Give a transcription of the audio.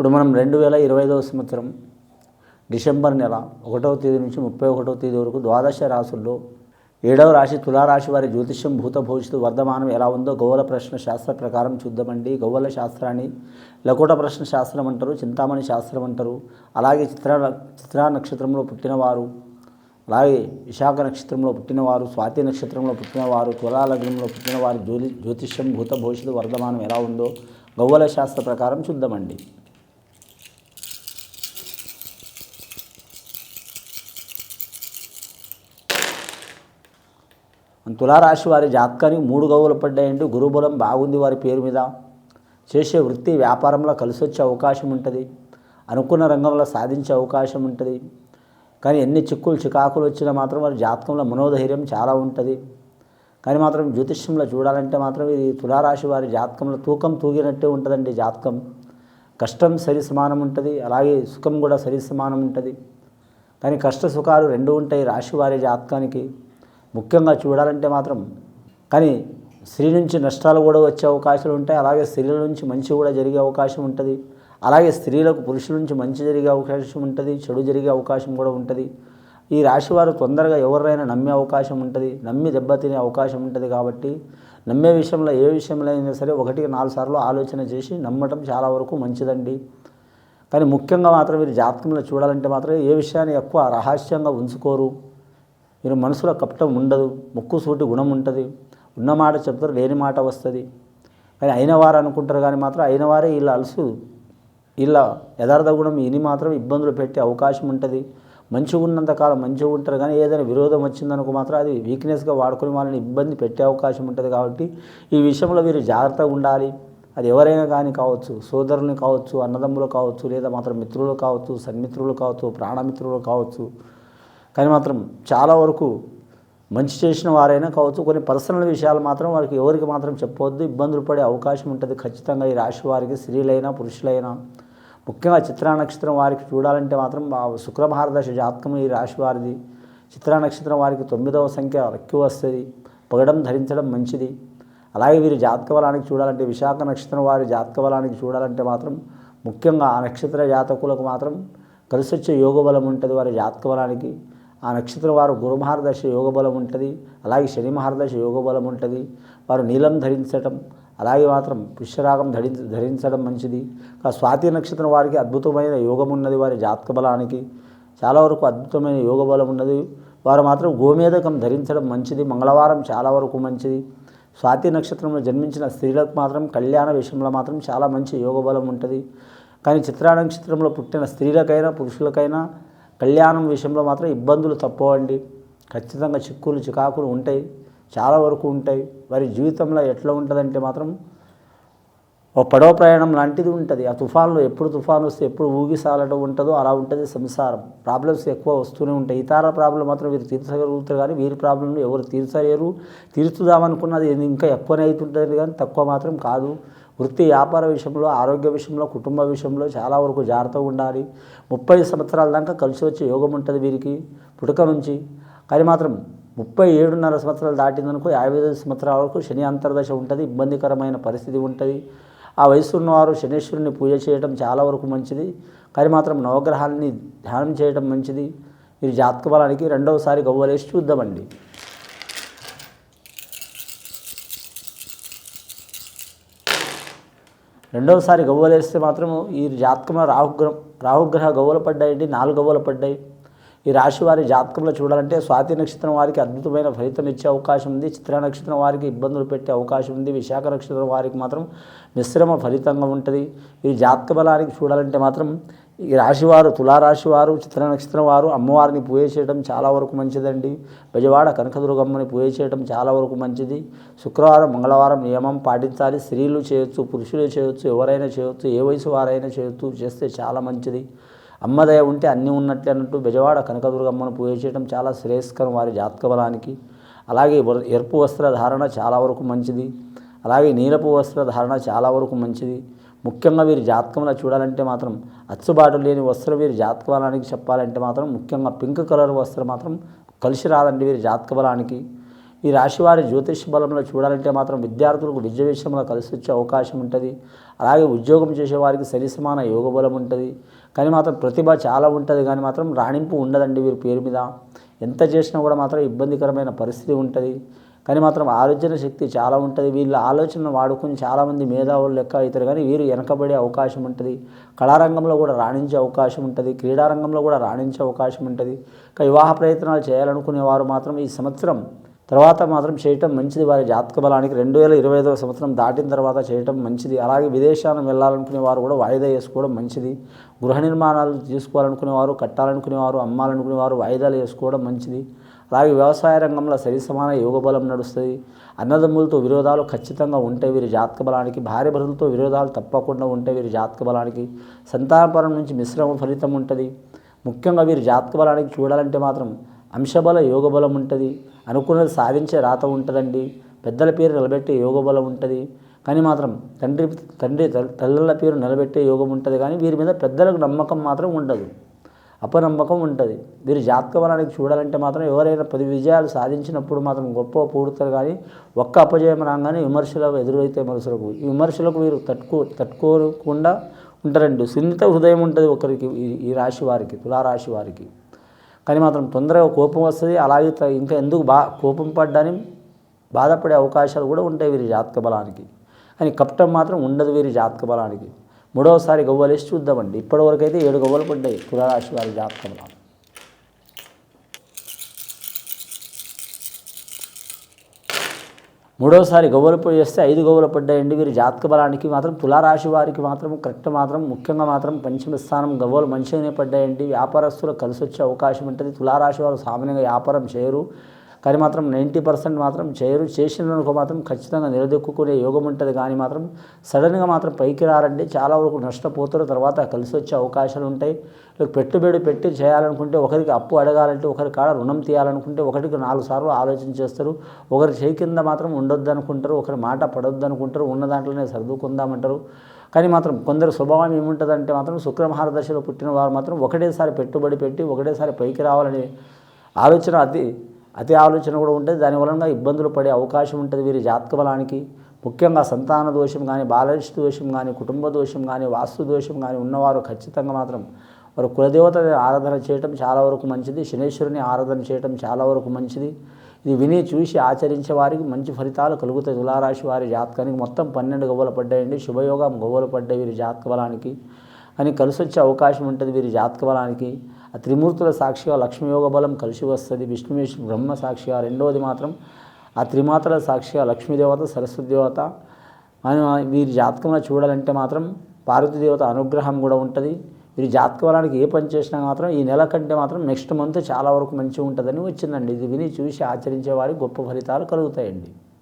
ఇప్పుడు మనం రెండు వేల ఇరవై ఐదవ సంవత్సరం డిసెంబర్ నెల ఒకటవ తేదీ నుంచి ముప్పై ఒకటవ తేదీ వరకు ద్వాదశ రాశుల్లో ఏడవ రాశి తులారాశి వారి జ్యోతిష్యం భూత భవిష్యత్తు వర్ధమానం ఎలా ఉందో గౌవల ప్రశ్న శాస్త్ర ప్రకారం చూద్దామండి. గౌవల శాస్త్రాన్ని లకోట ప్రశ్న శాస్త్రం అంటారు చింతామణి శాస్త్రం అంటారు అలాగే చిత్ర చిత్రా నక్షత్రంలో పుట్టినవారు అలాగే విశాఖ నక్షత్రంలో పుట్టినవారు స్వాతి నక్షత్రంలో పుట్టినవారు తులా లగ్నంలో పుట్టినవారి జ్యోతి జ్యోతిష్యం భూత భవిష్యత్తు వర్ధమానం ఎలా ఉందో గౌవల శాస్త్ర ప్రకారం చూద్దామండి. తులారాశి వారి జాతకానికి మూడు గవులు పడ్డాయండి. గురుబలం బాగుంది వారి పేరు మీద. చేసే వృత్తి వ్యాపారంలో కలిసి వచ్చే అవకాశం ఉంటుంది. అనుకున్న రంగంలో సాధించే అవకాశం ఉంటుంది. కానీ ఎన్ని చిక్కులు చికాకులు వచ్చినా మాత్రం వారి జాతకంలో మనోధైర్యం చాలా ఉంటుంది. కానీ మాత్రం జ్యోతిష్యంలో చూడాలంటే మాత్రం ఇది తులారాశి వారి జాతకంలో తూకం తూగినట్టే ఉంటుందండి జాతకం. కష్టం సరి సమానం ఉంటుంది. అలాగే సుఖం కూడా సరి సమానం ఉంటుంది. కానీ కష్ట సుఖాలు రెండు ఉంటాయి రాశి వారి జాతకానికి. ముఖ్యంగా చూడాలంటే మాత్రం కానీ స్త్రీ నుంచి నష్టాలు కూడా వచ్చే అవకాశాలు ఉంటాయి. అలాగే స్త్రీల నుంచి మంచి కూడా జరిగే అవకాశం ఉంటుంది. అలాగే స్త్రీలకు పురుషుల నుంచి మంచి జరిగే అవకాశం ఉంటుంది. చెడు జరిగే అవకాశం కూడా ఉంటుంది. ఈ రాశి వారు తొందరగా ఎవరైనా నమ్మే అవకాశం ఉంటుంది. నమ్మి దెబ్బతినే అవకాశం ఉంటుంది కాబట్టి నమ్మే విషయంలో ఏ విషయంలో అయినా సరే ఒకటికి నాలుగు సార్లు ఆలోచన చేసి నమ్మటం చాలా వరకు మంచిదండి. కానీ ముఖ్యంగా మాత్రం మీరు జాతకంలో చూడాలంటే మాత్రం ఏ విషయాన్ని ఎక్కువ రహస్యంగా ఉంచుకోరు. మీరు మనసులో కపటం ఉండదు ముక్కు సూటి గుణం ఉంటుంది ఉన్న మాట చెప్తారు లేని మాట వస్తుంది. కానీ అయిన వారు అనుకుంటారు కానీ మాత్రం అయిన వారే వీళ్ళ అలసు. వీళ్ళ యథార్థ గుణం ఇని మాత్రం ఇబ్బందులు పెట్టే అవకాశం ఉంటుంది. మంచిగా ఉన్నంతకాలం మంచిగా ఉంటారు కానీ ఏదైనా విరోధం వచ్చిందనుకో మాత్రం అది వీక్నెస్గా వాడుకుని వాళ్ళని ఇబ్బంది పెట్టే అవకాశం ఉంటుంది కాబట్టి ఈ విషయంలో మీరు జాగ్రత్తగా ఉండాలి. అది ఎవరైనా కానీ కావచ్చు సోదరుని కావచ్చు అన్నదమ్ములు కావచ్చు లేదా మాత్రం మిత్రులు కావచ్చు సన్మిత్రులు కావచ్చు ప్రాణమిత్రులు కావచ్చు కానీ మాత్రం చాలా వరకు మంచి చేసిన వారైనా కావచ్చు కొన్ని పర్సనల్ విషయాలు మాత్రం వారికి ఎవరికి మాత్రం చెప్పవద్దు ఇబ్బందులు పడే అవకాశం ఉంటుంది. ఖచ్చితంగా ఈ రాశి వారికి స్త్రీలైనా పురుషులైనా. ముఖ్యంగా చిత్రా నక్షత్రం వారికి చూడాలంటే మాత్రం శుక్రమహారదశ జాతకం ఈ రాశి వారిది. చిత్రా నక్షత్రం వారికి తొమ్మిదవ సంఖ్య ఎక్కువ వస్తుంది. పగడం ధరించడం మంచిది. అలాగే వీరి జాతక బలానికి చూడాలంటే విశాఖ నక్షత్రం వారి జాతక బలానికి చూడాలంటే మాత్రం ముఖ్యంగా ఆ నక్షత్ర జాతకులకు మాత్రం కలిసి వచ్చే యోగ బలం ఉంటుంది వారి జాతక బలానికి ఆ నక్షత్రం వారు గురు మహారదశ యోగ బలం ఉంటుంది అలాగే శని మహారదశ యోగ బలం ఉంటుంది. వారు నీలం ధరించటం అలాగే మాత్రం పుష్యరాగం ధరించ ధరించడం మంచిది. స్వాతి నక్షత్రం వారికి అద్భుతమైన యోగం ఉన్నది వారి జాతక బలానికి. చాలా వరకు అద్భుతమైన యోగ బలం ఉన్నది. వారు మాత్రం గోమేధకం ధరించడం మంచిది మంగళవారం చాలా వరకు మంచిది. స్వాతి నక్షత్రంలో జన్మించిన స్త్రీలకు మాత్రం కళ్యాణ విషయంలో మాత్రం చాలా మంచి యోగ బలం ఉంటుంది. కానీ చిత్రా నక్షత్రంలో పుట్టిన స్త్రీలకైనా పురుషులకైనా కళ్యాణం విషయంలో మాత్రం ఇబ్బందులు తప్పవండి. ఖచ్చితంగా చిక్కులు చికాకులు ఉంటాయి. చాలా వరకు ఉంటాయి. వారి జీవితంలో ఎట్లా ఉంటుందంటే మాత్రం ఓ పడవ ప్రయాణం లాంటిది ఉంటుంది. ఆ తుఫాన్లో ఎప్పుడు తుఫాన్ వస్తే ఎప్పుడు ఊగిసాలడం ఉంటుందో అలా ఉంటుంది సంసారం. ప్రాబ్లమ్స్ ఎక్కువ వస్తూనే ఉంటాయి. ఇతర ప్రాబ్లం మాత్రం వీరు తీర్చగలుగుతారు కానీ వీరి ప్రాబ్లంలు ఎవరు తీర్చలేరు. తీర్చుదామనుకున్నది ఇంకా ఎక్కువనే అవుతుంటుంది కానీ తక్కువ మాత్రం కాదు. వృత్తి వ్యాపార విషయంలో ఆరోగ్య విషయంలో కుటుంబ విషయంలో చాలా వరకు జాగ్రత్తగా ఉండాలి. ముప్పై సంవత్సరాల దాకా కలిసి వచ్చే యోగం ఉంటుంది వీరికి పుట్టుక నుంచి. కానీ మాత్రం ముప్పై ఏడున్నర సంవత్సరాలు దాటిందనుకో యాభై ఐదు సంవత్సరాల వరకు శని అంతర్దశ ఉంటుంది ఇబ్బందికరమైన పరిస్థితి ఉంటుంది. ఆ వయసు ఉన్నవారు శనీశ్వరుని పూజ చేయడం చాలా వరకు మంచిది. కానీ మాత్రం నవగ్రహాలని ధ్యానం చేయడం మంచిది. మీరు జాతక బలానికి రెండవసారి గవ్వలేసి చూద్దామండి. రెండవసారి గవ్వలేస్తే మాత్రము మాత్రం ఈ జాతకంలో రాహుగ్రహం రాహుగ్రహ గవ్వలు పడ్డాయండి నాలుగు గవ్వలు పడ్డాయి. ఈ రాశి వారి జాతకంలో చూడాలంటే స్వాతి నక్షత్రం వారికి అద్భుతమైన ఫలితం ఇచ్చే అవకాశం ఉంది. చిత్ర నక్షత్రం వారికి ఇబ్బందులు పెట్టే అవకాశం ఉంది. విశాఖ నక్షత్రం వారికి మాత్రం మిశ్రమ ఫలితంగా ఉంటుంది. ఈ జాతక బలానికి చూడాలంటే మాత్రం ఈ రాశివారు తులారాశి వారు చిత్ర నక్షత్రం వారు అమ్మవారిని పూజ చేయడం చాలా వరకు మంచిదండి. బెజవాడ కనకదుర్గమ్మని పూజ చేయడం చాలా వరకు మంచిది. శుక్రవారం మంగళవారం నియమం పాటించాలి. స్త్రీలు చేయొచ్చు పురుషులు చేయొచ్చు ఎవరైనా చేయొచ్చు ఏ వయసు వారైనా చేయొచ్చు చేస్తే చాలా మంచిది. అమ్మదయ ఉంటే అన్నీ ఉన్నట్లే అన్నట్టు బెజవాడ కనకదుర్గమ్మను పూజ చేయడం చాలా శ్రేయస్కరం వారి జాతక బలానికి అలాగే ఎరుపు వస్త్ర ధారణ చాలా వరకు మంచిది. అలాగే నీలపు వస్త్ర ధారణ చాలా వరకు మంచిది. ముఖ్యంగా వీరి జాతకంలో చూడాలంటే మాత్రం అచ్చుబాటు లేని వస్త్రం వీరి జాతక బలానికి చెప్పాలంటే మాత్రం ముఖ్యంగా పింక్ కలర్ వస్త్రం మాత్రం కలిసి రాదండి వీరి జాతక బలానికి ఈ రాశి వారి జ్యోతిష బలంలో చూడాలంటే మాత్రం విద్యార్థులకు విద్య విషయంలో కలిసి వచ్చే అవకాశం ఉంటుంది. అలాగే ఉద్యోగం చేసే వారికి సరి సమాన యోగ బలం ఉంటుంది. కానీ మాత్రం ప్రతిభ చాలా ఉంటుంది. కానీ మాత్రం రాణింపు ఉండదండి వీరి పేరు మీద. ఎంత చేసినా కూడా మాత్రం ఇబ్బందికరమైన పరిస్థితి ఉంటుంది. కానీ మాత్రం ఆలోచన శక్తి చాలా ఉంటుంది. వీళ్ళ ఆలోచనను వాడుకొని చాలామంది మేధావులు లెక్క అవుతారు. కానీ వీరు వెనకబడే అవకాశం ఉంటుంది. కళారంగంలో కూడా రాణించే అవకాశం ఉంటుంది. క్రీడారంగంలో కూడా రాణించే అవకాశం ఉంటుంది. ఇక వివాహ ప్రయత్నాలు చేయాలనుకునే వారు మాత్రం ఈ సంవత్సరం తర్వాత మాత్రం చేయటం మంచిది. వారి జాతక బలానికి రెండు వేల ఇరవై ఐదవ సంవత్సరం దాటిన తర్వాత చేయటం మంచిది. అలాగే విదేశాలను వెళ్ళాలనుకునే వారు కూడా వాయిదా వేసుకోవడం మంచిది. గృహ నిర్మాణాలు తీసుకోవాలనుకునేవారు కట్టాలనుకునేవారు అమ్మాలనుకునేవారు వాయిదాలు వేసుకోవడం మంచిది. అలాగే వ్యవసాయ రంగంలో సరి సమాన యోగ బలం నడుస్తుంది. అన్నదమ్ములతో విరోధాలు ఖచ్చితంగా ఉంటాయి వీరి జాతక బలానికి. భార్య భర్తలతో విరోధాలు తప్పకుండా ఉంటాయి వీరి జాతక బలానికి. సంతానపరం నుంచి మిశ్రమ ఫలితం ఉంటుంది. ముఖ్యంగా వీరి జాతక బలానికి చూడాలంటే మాత్రం అంశబల యోగ బలం ఉంటుంది. అనుకున్నది సాధించే రాత ఉంటుందండి. పెద్దల పేరు నిలబెట్టే యోగ బలం ఉంటుంది. కానీ మాత్రం తండ్రి తండ్రి తల్లుల పేరు నిలబెట్టే యోగం ఉంటుంది. కానీ వీరి మీద పెద్దలకు నమ్మకం మాత్రం ఉండదు. అపనమ్మకం ఉంటుంది. వీరి జాతక బలానికి చూడాలంటే మాత్రం ఎవరైనా పది విజయాలు సాధించినప్పుడు మాత్రం గొప్ప పూడతారు కానీ ఒక్క అపజయం రాగానే విమర్శలు ఎదురైతే మనుషులకు ఈ విమర్శలకు వీరు తట్టుకో తట్టుకోకుండా ఉంటారండి. సున్నిత హృదయం ఉంటుంది ఒకరికి ఈ- ఈ రాశి వారికి తులారాశి వారికి. కానీ మాత్రం తొందరగా కోపం వస్తుంది. అలాగే ఇంకా ఎందుకు బా కోపం పడ్డాని బాధపడే అవకాశాలు కూడా ఉంటాయి వీరి జాతక బలానికి కానీ కప్టం మాత్రం ఉండదు వీరి జాతక బలానికి మూడవసారి గవ్వలేసి చూద్దామండి. ఇప్పటివరకు అయితే ఏడు గవ్వలు పడ్డాయి. తులారాశి వారి జాతకంలో మూడవసారి మూడోసారి గవ్వలు పొడి చేస్తే ఐదు గవ్వలు పడ్డాయండి. వీరి జాతక బలానికి మాత్రం తులారాశి వారికి మాత్రం కరెక్ట్ మాత్రం ముఖ్యంగా మాత్రం పంచమ స్థానం గవ్వలు మంచిగానే పడ్డాయండి. వ్యాపారస్తులు కలిసి వచ్చే అవకాశం ఉంటుంది. తులారాశి వారు సామాన్యంగా వ్యాపారం చేయరు. కానీ మాత్రం నైంటీ పర్సెంట్ మాత్రం చేయరు. చేసినందుకు మాత్రం ఖచ్చితంగా నిలదొక్కునే యోగం ఉంటుంది. కానీ మాత్రం సడన్గా మాత్రం పైకి రారండి చాలా వరకు నష్టపోతారు. తర్వాత కలిసి వచ్చే అవకాశాలు ఉంటాయి. పెట్టుబడి పెట్టి చేయాలనుకుంటే ఒకరికి అప్పు అడగాలంటే ఒకరి కాడ రుణం తీయాలనుకుంటే ఒకరికి నాలుగు సార్లు ఆలోచన చేస్తారు. ఒకరి చేయి కింద మాత్రం ఉండొద్దు అనుకుంటారు ఒకరి మాట పడొద్దు అనుకుంటారు ఉన్న దాంట్లోనే సర్దుకుందామంటారు. కానీ మాత్రం కొందరు స్వభావం ఏముంటుందంటే మాత్రం శుక్రమహారదశలో పుట్టిన వారు మాత్రం ఒకటేసారి పెట్టుబడి పెట్టి ఒకటేసారి పైకి రావాలనే ఆలోచన అతి అతి ఆలోచన కూడా ఉంటుంది. దాని వలన ఇబ్బందులు పడే అవకాశం ఉంటుంది వీరి జాతక బలానికి. ముఖ్యంగా సంతాన దోషం కానీ బాలరిష్ట దోషం కానీ కుటుంబ దోషం కానీ వాస్తు దోషం కానీ ఉన్నవారు ఖచ్చితంగా మాత్రం వారు కులదేవత ఆరాధన చేయటం చాలా వరకు మంచిది. శనేశ్వరుని ఆరాధన చేయటం చాలా వరకు మంచిది. ఇది విని చూసి ఆచరించే వారికి మంచి ఫలితాలు కలుగుతాయి. తులారాశి వారి జాతకానికి మొత్తం పన్నెండు గవ్వలు పడ్డాయండి. శుభయోగం గవ్వలు పడ్డాయి వీరి జాతక బలానికి. అని కలిసి వచ్చే అవకాశం ఉంటుంది వీరి జాతక బలానికి. ఆ త్రిమూర్తుల సాక్షిగా లక్ష్మీయోగ బలం కలిసి వస్తుంది విష్ణు బ్రహ్మ సాక్షిగా రెండవది మాత్రం ఆ త్రిమాతల సాక్షిగా లక్ష్మీదేవత సరస్వతి దేవత. అని వీరి జాతకంలో చూడాలంటే మాత్రం పార్వతీదేవత అనుగ్రహం కూడా ఉంటుంది. వీరి జాతకబలానికి ఏ పని చేసినా మాత్రం ఈ నెల కంటే మాత్రం నెక్స్ట్ మంత్ చాలా వరకు మంచిగా ఉంటుందని వచ్చిందండి. ఇది విని చూసి ఆచరించే వారికి గొప్ప ఫలితాలు కలుగుతాయండి.